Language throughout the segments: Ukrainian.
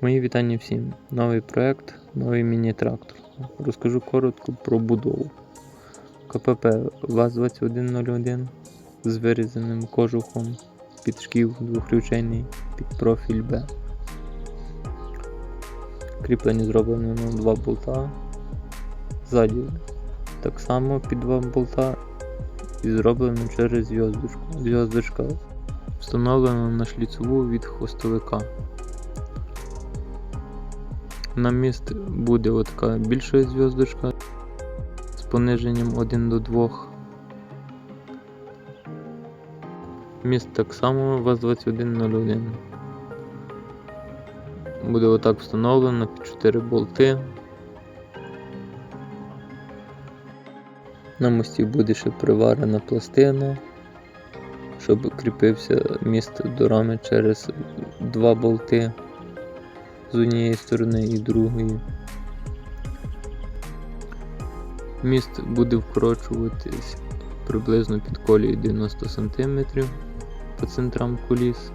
Мої вітання всім. Новий проект, новий міні-трактор. Розкажу коротко про будову. КПП ВАЗ-2101 з вирізаним кожухом під шків двохключейний під профіль Б. Кріплення зроблено на два болта. Ззаді так само під два болта і зроблено через зв'язочку. Зв'язочка встановлена на шліцеву від хвостовика. На міст буде отака більша зв'язочка з пониженням 1 до 2. Міст так само ВАЗ-2101. Буде отак встановлено під 4 болти. На мості буде ще приварена пластина, щоб кріпився міст до рами через два болти з однієї сторони і другої. Міст буде вкорочуватись приблизно під колією 90 см по центрам коліс.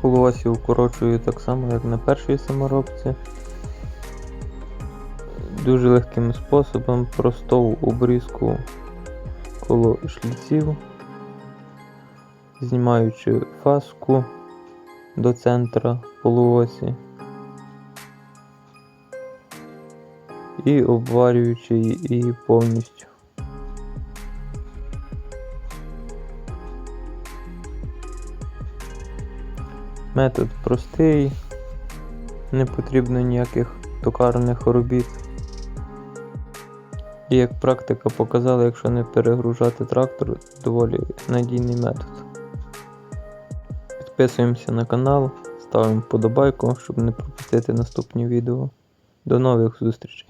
Полуосі укорочую так само, як на першій саморобці. Дуже легким способом просту обрізку коло шліців, знімаючи фаску до центра полуосі і обварюючи її повністю. Метод простий, не потрібно ніяких токарних робіт. І як практика показала, якщо не перегружати трактор, доволі надійний метод. Підписуємося на канал, ставимо вподобайку, щоб не пропустити наступні відео. До нових зустрічей!